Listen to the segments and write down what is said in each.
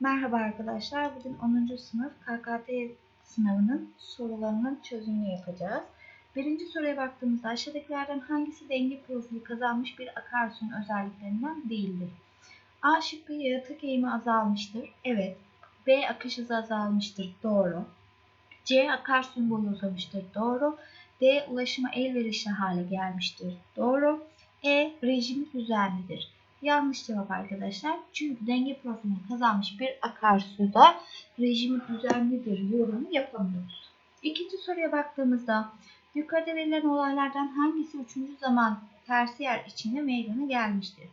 Merhaba arkadaşlar. Bugün 10. sınıf KKT sınavının sorularının çözümünü yapacağız. Birinci soruya baktığımızda aşağıdakilerden hangisi denge profili kazanmış bir akarsunun özelliklerinden değildir? A şıkkı yaratık eğimi azalmıştır. Evet. B akış hızı azalmıştır. Doğru. C akarsuyun boyu uzamıştır. Doğru. D ulaşıma elverişli hale gelmiştir. Doğru. E rejimi düzenlidir. Yanlış cevap arkadaşlar. Çünkü denge profilini kazanmış bir akarsuda rejimi düzenlidir yorumu yapamıyoruz. İkinci soruya baktığımızda yukarıda verilen olaylardan hangisi üçüncü zaman tersi yer içinde meydana gelmiştir?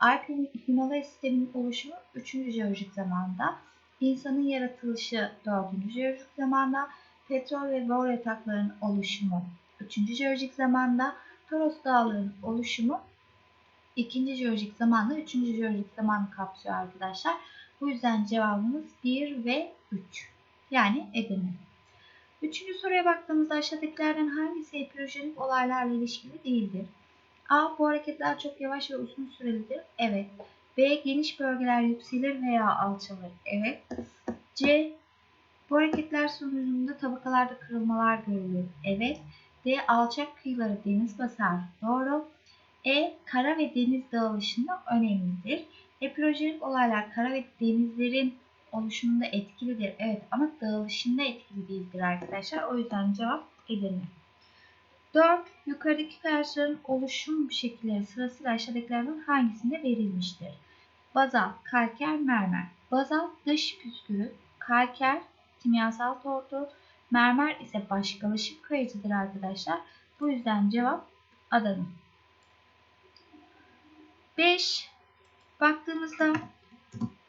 Alp Himalaya sisteminin oluşumu 3. jeolojik zamanda, insanın yaratılışı 4. jeolojik zamanda, petrol ve bor yataklarının oluşumu 3. jeolojik zamanda, Toros dağlarının oluşumu ikinci jeolojik zamanla üçüncü jeolojik zamanı kapsıyor arkadaşlar. Bu yüzden cevabımız 1 ve 3. Yani Edirne. Üçüncü soruya baktığımızda aşağıdakilerden hangisi epirojenik olaylarla ilişkili değildir? A. Bu hareketler çok yavaş ve uzun sürelidir. Evet. B. Geniş bölgeler yükselir veya alçalır. Evet. C. Bu hareketler sonucunda tabakalarda kırılmalar görülür. Evet. D. Alçak kıyıları deniz basar. Doğru. E. Kara ve deniz dağılışında önemlidir. Epirojenik olaylar kara ve denizlerin oluşumunda etkilidir. Evet ama dağılışında etkili değildir arkadaşlar. O yüzden cevap Edirne. 4. Yukarıdaki kayaçların oluşum şekilleri sırasıyla aşağıdakilerden hangisinde verilmiştir? Bazalt, kalker, mermer. Bazalt dış püskürü, kalker kimyasal tortu, mermer ise başkalaşım kayıtıdır arkadaşlar. Bu yüzden cevap Adana. 5. Baktığımızda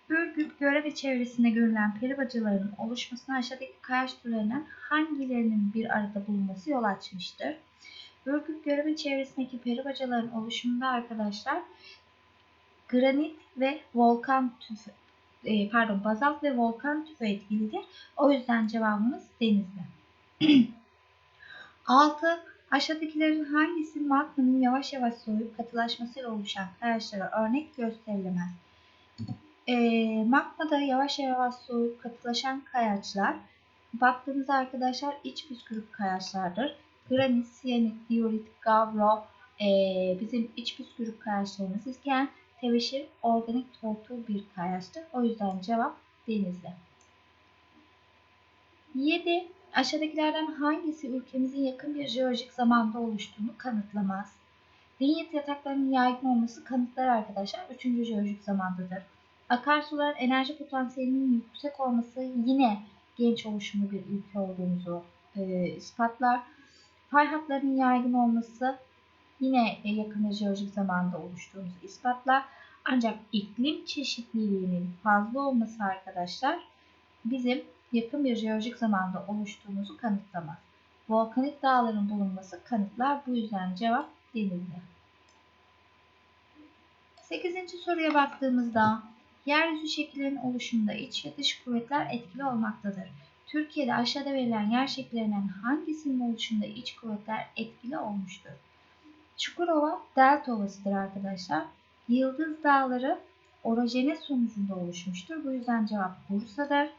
Ürgüp, Göre ve çevresinde görülen peribacaların oluşmasına aşağıdaki kayaç türlerinden hangilerinin bir arada bulunması yol açmıştır? Ürgüp, Göre ve çevresindeki peribacaların oluşumunda arkadaşlar granit ve volkan tüfe, e, pardon bazalt ve volkan tüfe etkilidir. O yüzden cevabımız denizde. 6. Aşağıdakilerin hangisi magmanın yavaş yavaş soğuyup katılaşmasıyla oluşan kayaçlara örnek gösterilemez? E, magmada yavaş yavaş soğuyup katılaşan kayaçlar baktığımızda arkadaşlar iç püskürük kayaçlardır. Granit, siyanit, diorit, gavro e, bizim iç püskürük kayaçlarımız iken tebeşir organik tortul bir kayaçtır. O yüzden cevap denizde. 7. Aşağıdakilerden hangisi ülkemizin yakın bir jeolojik zamanda oluştuğunu kanıtlamaz? Linyit yataklarının yaygın olması kanıtlar arkadaşlar 3. jeolojik zamandadır. Akarsuların enerji potansiyelinin yüksek olması yine genç oluşumlu bir ülke olduğumuzu e, ispatlar. Fay hatlarının yaygın olması yine yakın jeolojik zamanda oluştuğumuzu ispatlar. Ancak iklim çeşitliliğinin fazla olması arkadaşlar bizim yakın bir jeolojik zamanda oluştuğumuzu kanıtlamaz. Volkanik dağların bulunması kanıtlar. Bu yüzden cevap denizli. 8. soruya baktığımızda yeryüzü şekillerinin oluşumunda iç ve dış kuvvetler etkili olmaktadır. Türkiye'de aşağıda verilen yer şekillerinden hangisinin oluşumunda iç kuvvetler etkili olmuştur? Çukurova delta ovasıdır arkadaşlar. Yıldız dağları orojene sonucunda oluşmuştur. Bu yüzden cevap Bursa'dır.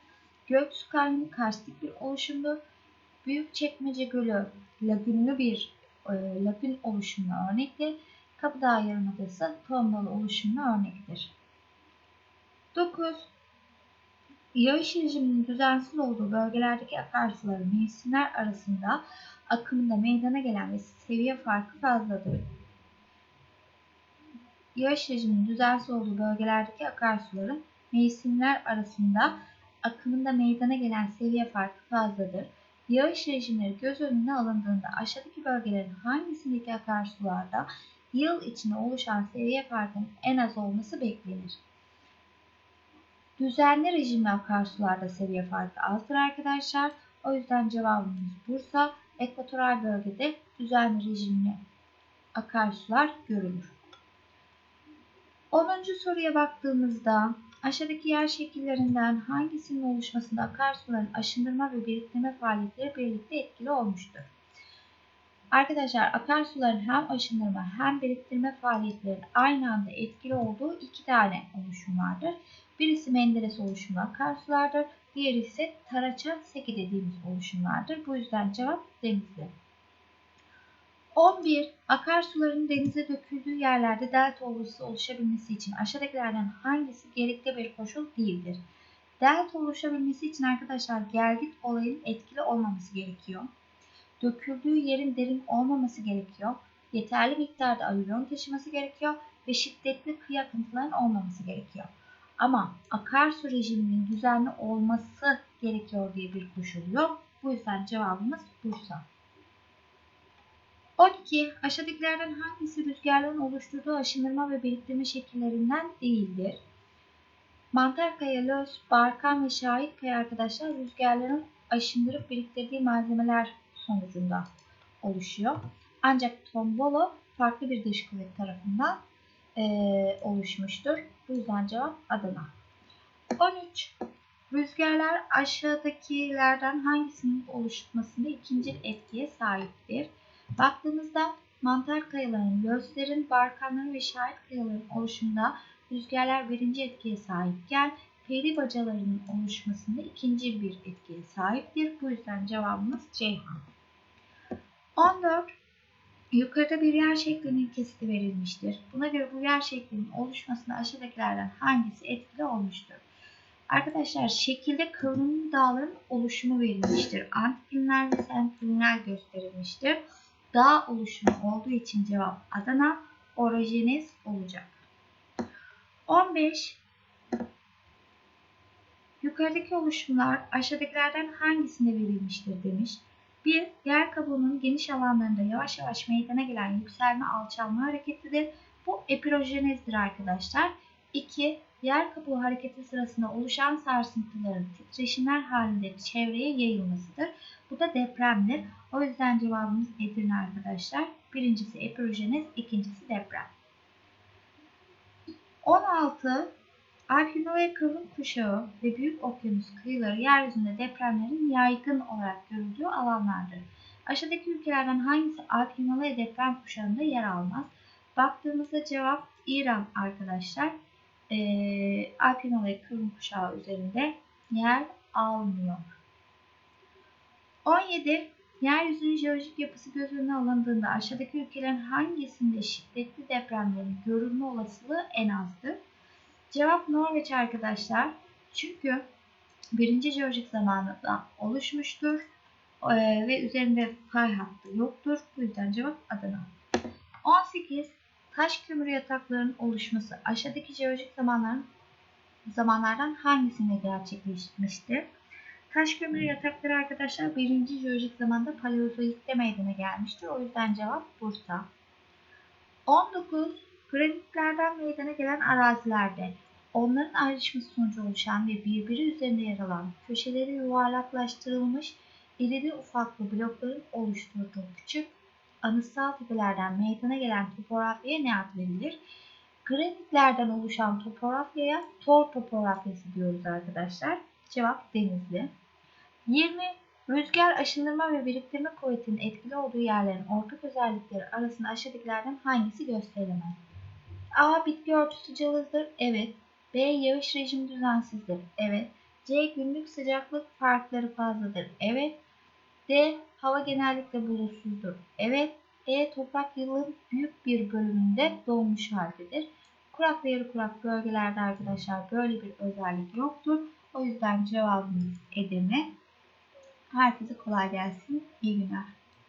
Göksu Kaynı karstik bir oluşumdu. Büyükçekmece Gölü lagünlü bir e, lagün oluşumuna örnektir. Kapıdağ Yarımadası tombalı oluşumuna örnektir. 9. Yağış rejiminin düzensiz olduğu bölgelerdeki akarsuların mevsimler arasında akımında meydana gelen ve seviye farkı fazladır. Yağış rejiminin düzensiz olduğu bölgelerdeki akarsuların mevsimler arasında akımında meydana gelen seviye farkı fazladır. Yağış rejimleri göz önüne alındığında aşağıdaki bölgelerin hangisindeki akarsularda yıl içinde oluşan seviye farkının en az olması beklenir. Düzenli rejimli akarsularda seviye farkı azdır arkadaşlar. O yüzden cevabımız Bursa. Ekvatoral bölgede düzenli rejimli akarsular görülür. 10. soruya baktığımızda aşağıdaki yer şekillerinden hangisinin oluşmasında akarsuların aşındırma ve biriktirme faaliyetleri birlikte etkili olmuştur? Arkadaşlar akarsuların hem aşındırma hem biriktirme faaliyetlerinin aynı anda etkili olduğu iki tane oluşum vardır. Birisi Menderes oluşumlu akarsulardır. Diğeri ise Taraça Seki dediğimiz oluşumlardır. Bu yüzden cevap denizli. 11. Akarsuların denize döküldüğü yerlerde delta oluşusu oluşabilmesi için aşağıdakilerden hangisi gerekli bir koşul değildir? Delta oluşabilmesi için arkadaşlar gelgit olayın etkili olmaması gerekiyor. Döküldüğü yerin derin olmaması gerekiyor. Yeterli miktarda alüvyon taşıması gerekiyor ve şiddetli kıyı akıntıların olmaması gerekiyor. Ama akarsu rejiminin düzenli olması gerekiyor diye bir koşul yok. Bu yüzden cevabımız Bursa. 12. Aşağıdakilerden hangisi rüzgarların oluşturduğu aşınırma ve biriktirme şekillerinden değildir? Mantarkaya, löz, barkan ve şahitkaya arkadaşlar rüzgarların aşındırıp biriktirdiği malzemeler sonucunda oluşuyor. Ancak tombolo farklı bir dış kuvvet tarafından e, oluşmuştur. Bu yüzden cevap Adana. 13. Rüzgarlar aşağıdakilerden hangisinin oluşmasında ikinci etkiye sahiptir? Baktığımızda mantar kayaların, lözlerin, barkanların ve şahit kayaların oluşumunda rüzgarlar birinci etkiye sahipken peri bacalarının oluşmasında ikinci bir etkiye sahiptir. Bu yüzden cevabımız Ceyhan. 14. Yukarıda bir yer şeklinin kesiti verilmiştir. Buna göre bu yer şeklinin oluşmasında aşağıdakilerden hangisi etkili olmuştur? Arkadaşlar şekilde kıvrımlı dağların oluşumu verilmiştir. Antiklinler ve senklinler gösterilmiştir. Dağ oluşumu olduğu için cevap Adana, orojeniz olacak. 15. Yukarıdaki oluşumlar aşağıdakilerden hangisinde verilmiştir demiş. 1. Yer kabuğunun geniş alanlarında yavaş yavaş meydana gelen yükselme alçalma hareketidir. Bu epirojenezdir arkadaşlar. 2. Yer kabuğu hareketi sırasında oluşan sarsıntıların titreşimler halinde çevreye yayılmasıdır. Bu da depremdir. O yüzden cevabımız Edirne arkadaşlar. Birincisi epirojenez, ikincisi deprem. 16. Alpino kıvrım kuşağı ve büyük okyanus kıyıları yeryüzünde depremlerin yaygın olarak görüldüğü alanlardır. Aşağıdaki ülkelerden hangisi Alp Himalaya deprem kuşağında yer almaz? Baktığımızda cevap İran arkadaşlar. Ee, Alp Himalaya kuşağı üzerinde yer almıyor. 17. Yeryüzünün jeolojik yapısı göz önüne alındığında aşağıdaki ülkelerin hangisinde şiddetli depremlerin görülme olasılığı en azdır? Cevap Norveç arkadaşlar. Çünkü birinci jeolojik zamanında oluşmuştur ee, ve üzerinde pay hattı yoktur. Bu yüzden cevap Adana. 18. Taş kömür yataklarının oluşması aşağıdaki jeolojik zamanların zamanlardan hangisinde gerçekleşmiştir? Taş kömür yatakları arkadaşlar birinci jeolojik zamanda paleozoikte meydana gelmiştir. O yüzden cevap Bursa. 19. Granitlerden meydana gelen arazilerde onların ayrışması sonucu oluşan ve birbiri üzerinde yer alan köşeleri yuvarlaklaştırılmış irili ufaklı blokların oluşturduğu küçük anıtsal tepelerden meydana gelen topografyaya ne ad verilir? Granitlerden oluşan topografyaya tor topografyası diyoruz arkadaşlar. Cevap denizli. 20. Rüzgar aşındırma ve biriktirme kuvvetinin etkili olduğu yerlerin ortak özellikleri arasında aşağıdakilerden hangisi gösterilemez? A. Bitki örtüsü cılızdır. Evet. B. Yağış rejimi düzensizdir. Evet. C. Günlük sıcaklık farkları fazladır. Evet. D. Hava genellikle bulutsuzdur. Evet. E. Toprak yılın büyük bir bölümünde dolmuş haldedir. Kurak ve yarı kurak bölgelerde arkadaşlar böyle bir özellik yoktur. O yüzden cevabımız Edirne. Herkese kolay gelsin. İyi günler.